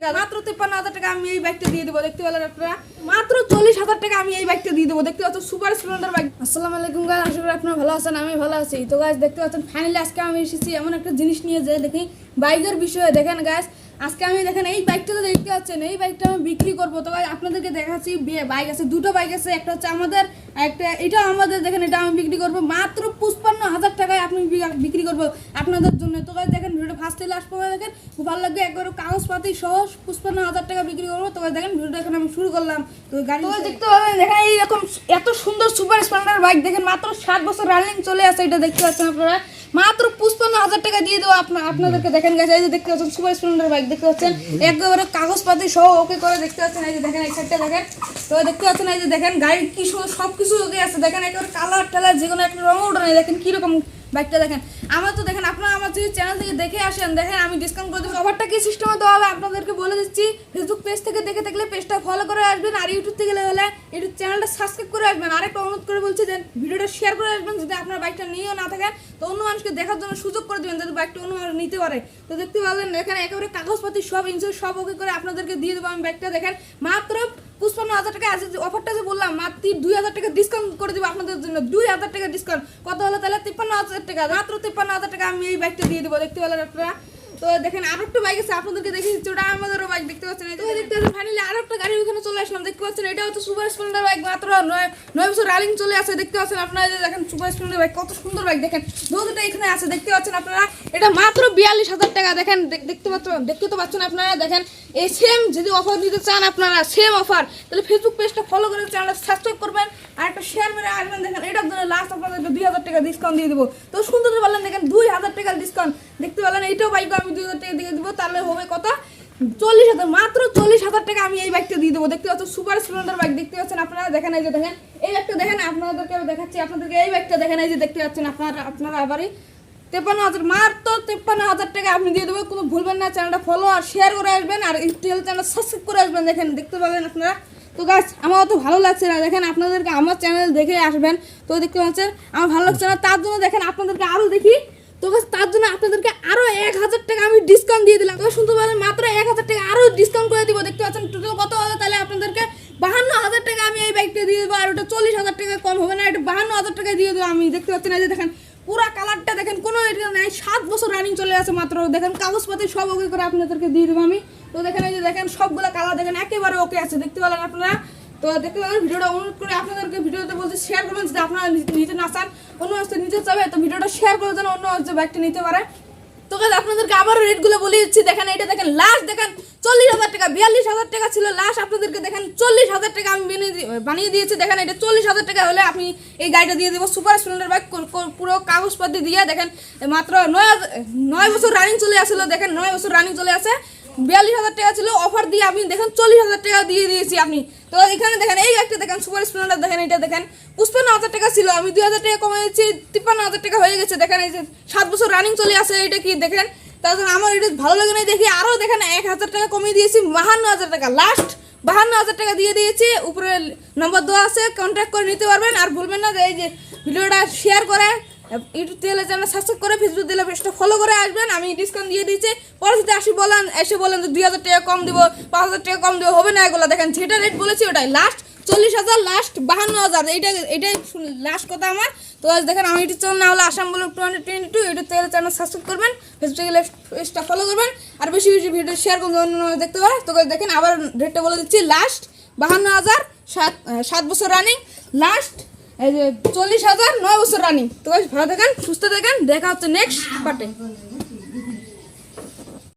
মাত্র তিপ্পান্ন হাজার টাকা আমি এই বাইকটা দিয়ে দেবো দেখতে পেলেন আপনারা? মাত্র চল্লিশ হাজার টাকা আমি এই বাইকটা দিয়ে দেবো দেখতে পাচ্ছেন সুপার স্প্লেন্ডার বাইক আসসালামু আলাইকুম গাইজ আশা করি আপনারা ভালো আছেন আমি ভালো আছি। তো গাইজ দেখতে পাচ্ছেন ফাইনালি আজকে আমি এসেছি এমন একটা জিনিস নিয়ে যে দেখি বাইকের বিষয়ে। দেখেন গাইজ আজকে আমি দেখেন এই বাইকটা তো দেখতে পাচ্ছেন এই বাইকটা আমি বিক্রি করব। তো আপনাদেরকে দেখাচ্ছি বাইক আছে দুটো বাইক আছে একটা হচ্ছে আমাদের একটা এটাও আমাদের দেখেন এটা আমি বিক্রি করব। মাত্র পুষ্পান্ন হাজার টাকায় আপনি বিক্রি করব আপনাদের জন্য। তো লাস্ট পর্যন্ত দেখেন। খুব ভালো লাগবে একবার কাগজপাতি সহ পুষ্পান্ন হাজার টাকা বিক্রি করব। তো দেখেন ভিডিওটা এখন আমি শুরু করলাম। তো গাড়ি দেখতে পাবেন দেখেন এইরকম এত সুন্দর সুপার স্প্লেন্ডার বাইক। দেখেন মাত্র সাত বছর রানিং চলে আসে এটা দেখতে পাচ্ছেন আপনারা। মাত্র পুষ্পান্ন হাজার টাকা দিয়ে দেবো আপনার আপনাদেরকে। দেখেন গেছে এই যে দেখতে পাচ্ছেন সুপার স্প্লেন্ডার বাইক দেখতে পাচ্ছেন। একেবারে কাগজপাতি সহ ওকে করে দেখতে পাচ্ছেন। এই যে দেখেন এই সাইডটা দেখেন। তো দেখতে পাচ্ছেন এই যে দেখেন গাড়ির কি সব কিছু ওকে আছে। দেখেন একেবারে কালার টালার যে কোনো একটা রঙ ওঠে নেই দেখেন কীরকম বাইকটা দেখেন। আমার তো দেখেন, আপনারা আমার যদি চ্যানেল থেকে দেখে আসেন, দেখেন আমি ডিসকাউন্ট করে দেবো। অফারটা কি সিস্টেমে দেওয়া হবে আপনাদেরকে বলে দিচ্ছি। ফেসবুক পেজ থেকে দেখে থাকলে পেজটা ফলো করে আসবেন, আর ইউটিউব থেকে গেলে হলে ইউটিউব চ্যানেলটা সাবস্ক্রাইব করে আসবেন। আরেকটা অনুরোধ করে বলছি যে, ভিডিওটা শেয়ার করে আসবেন, যদি আপনার বাইকটা নিয়েও না থাকেন, তো অন্য মানুষকে দেখার জন্য সুযোগ করে দেবেন, যাতে বাইকটা অন্য মানুষ নিতে পারে। তো দেখতে পাবেন এখানে একেবারে কাগজপাতি সব ইন্স্যুরেন্স সব ওকে করে আপনাদেরকে দিয়ে দেবো আমি বাইকটা দেখেন, মাত্র পুষ্পান্ন হাজার টাকা আছে অফারটা যে বললাম, মাত্র দুই হাজার টাকা ডিসকাউন্ট করে দেবো আপনাদের জন্য। দুই হাজার টাকা ডিসকাউন্ট কত হলো তাহলে? তিপ্পান্ন হাজার টাকা। মাত্র তিপ্পান্ন হাজার টাকা আমি এই বাইকটা দিয়ে দেবো দেখতে পেলেন আপনারা? তো দেখেন আরও একটা বাইক আছে আপনাদেরকে দেখে ওটা আমাদেরও বাইক দেখতে পাচ্ছেন? তো দেখতে পাচ্ছেন ফাইনালি আরও একটা গাড়ি ওখানে চলে আসলাম দেখতে পাচ্ছেন? এটা হচ্ছে সুপার স্প্লেন্ডার বাইক মাত্র নয় নয় বছর রানিং চলে আসে দেখতে পাচ্ছেন আপনারা? যে দেখেন সুপার স্প্লেন্ডার বাইক কত সুন্দর বাইক দেখেন। দুটোটা এখানে আছে দেখতে পাচ্ছেন আপনারা? এটা মাত্র বিয়াল্লিশ হাজার টাকা দেখেন দেখতে পাচ্ছেন দেখতে তো পাচ্ছেন আপনারা? দেখেন এই সেম যদি অফার দিতে চান আপনারা সেম অফার তাহলে ফেসবুক পেজটা ফলো করে চ্যানেলটা সাবস্ক্রাইব করবেন আর একটা শেয়ার করে আসবেন দেখেন। জন্য লাস্ট আপনাদেরকে দুই হাজার টাকা ডিসকাউন্ট দিয়ে দেবো। তো সুন্দর বললেন, দেখেন, দুই হাজার টাকার ডিসকাউন্ট দেখতে পেলেন, এইটাও বাইক আমি দুই হাজার টাকা দিয়ে দেবো। তাহলে হবে কত? চল্লিশ হাজার, মাত্র চল্লিশ হাজার টাকা আমি এই বাইকটা দিয়ে দেবো। দেখতে পাচ্ছেন সুপার স্প্লেন্ডার বাইক দেখতে পাচ্ছেন আপনারা, দেখেন এই যে দেখেন, এই বাইকটা দেখেন, আপনাদেরকে দেখাচ্ছি, আপনাদেরকে এই বাইকটা দেখেন, এই যে দেখতে পাচ্ছেন আপনারা আপনারা আবারই। তেপ্পান্ন হাজার, মাত্র তেপ্পান্ন হাজার টাকা আপনি দিয়ে দেবো। কোনো ভুলবেন না চ্যানেলটা ফলো আর শেয়ার করে আসবেন, আর ইউটিউব চ্যানেল সাবস্ক্রাইব করে আসবেন, দেখেন, দেখতে পাবেন আপনারা। তো গাছ আমার অত ভালো লাগছে না। দেখেন আপনাদেরকে আমার চ্যানেল দেখে আসবেন। তো দেখতে পাচ্ছেন, আমার ভালো লাগছে না। তার জন্য দেখেন আপনাদেরকে আরও দেখি। তো গাছ তার জন্য আপনাদেরকে আরও এক হাজার টাকা আমি ডিসকাউন্ট দিয়ে দিলাম। তো শুনতে পারেন মাত্র এক হাজার টাকা আরও ডিসকাউন্ট করে দিব। দেখতে পাচ্ছেন টোটাল কত হবে? তাহলে আপনাদেরকে বাহান্ন হাজার টাকা আমি এই বাইকটা দিয়ে দেবো। আর ওটা চল্লিশ হাজার টাকা কম হবে না। এটা বাহান্ন হাজার টাকা দিয়ে দেবো আমি। দেখতে পাচ্ছেন, এই যে দেখেন, পুরো কালারটা দেখেন, কোনো এটা নাই। সাত বছর রানিং চলে আছে মাত্র। দেখেন কাগজপাতি সব ওকে করে আপনাদেরকে দিয়ে দেবো আমি। তো দেখেন এই যে দেখেন সবগুলো কালার দেখেন একেবারে ওকে আছে দেখতে পেলেন আপনারা? তো দেখতে পেলেন ভিডিওটা অনুরোধ করে আপনাদেরকে ভিডিওতে বলতে শেয়ার করবেন যদি আপনারা নিতে- না চান অন্য হচ্ছে নিতে চাবে তো ভিডিওটা শেয়ার করে যেন অন্য হচ্ছে বাইকটা নিতে পারে। তো guys, আপনাদেরকে আবার রেটগুলো বলে দিচ্ছি দেখেন এটা দেখেন লাস্ট দেখেন চল্লিশ হাজার টাকা বিয়াল্লিশ হাজার টাকা ছিল লাস্ট আপনাদেরকে দেখেন চল্লিশ হাজার টাকা আমি বানিয়ে দিয়েছি দেখেন এটা চল্লিশ হাজার টাকা হলে আপনি এই গাড়িটা দিয়ে দেবো সুপার স্প্লেন্ডার বাইক পুরো কাগজপাতি দিয়ে দেখেন মাত্র নয় নয় বছর রানিং চলে আসলো দেখেন নয় বছর রানিং চলে আসে। বিয়াল্লিশ হাজার টাকা ছিল অফার দিয়ে আপনি দেখেন চল্লিশ হাজার টাকা দিয়ে দিয়েছি আপনি। তো এখানে দেখেন, এই একটা দেখেন, সুপার স্প্লেন্ডার দেখেন, এটা দেখেন। পুষ্পান্ন হাজার টাকা ছিল, আমি দুই হাজার টাকা কমে দিচ্ছি, তিপ্পান্ন হাজার টাকা হয়ে গেছে। দেখেন, এই যে সাত বছর রানিং চলে আসে, এটা কি দেখেন? তার জন্য আমার এটা ভালো লাগে না দেখি আরও দেখেন, এক হাজার টাকা কমিয়ে দিয়েছি, বাহান্ন হাজার টাকা। লাস্ট বাহান্ন হাজার টাকা দিয়ে দিয়েছি, উপরে নম্বর দেওয়া আছে কন্ট্যাক্ট করে নিতে পারবেন। আর ভুলবেন না যে, এই যে ভিডিওটা শেয়ার করে ইউটিউব চ্যানেল সাবস্ক্রাইব করে ফেসবুক দিলে পেজটা ফলো করে আসবেন। আমি ডিসকাউন্ট দিয়ে দিয়েছি পরবর্তীতে আসি বলেন এসে বলেন যে দুই হাজার টাকা কম দেবো, পাঁচ হাজার টাকা কম দেবো, হবে না এগুলো? দেখেন, যেটা রেট বলেছি ওটাই। লাস্ট চল্লিশ হাজার লাস্ট বাহান্ন হাজার। এইটা এটাই লাস্ট কথা আমার। তো আজ দেখেন, আমি ইউটিউব চ্যানেল না হলে আসাম বলে hundred twenty two YouTube channel channel subscribe করবেন ফেসবুক পেজটা ফলো করবেন। আর বেশি বেশি ভিডিও শেয়ার অন্য দেখতে পারে তো দেখেন, আবার রেটটা বলে দিচ্ছি। লাস্ট বাহান্ন হাজার, সাত সাত বছর রানিং লাস্ট এই যে চল্লিশ হাজার নয় বছর রানি তো ভালো থাকেন, সুস্থ থাকেন, দেখা হচ্ছে নেক্সট পার্টে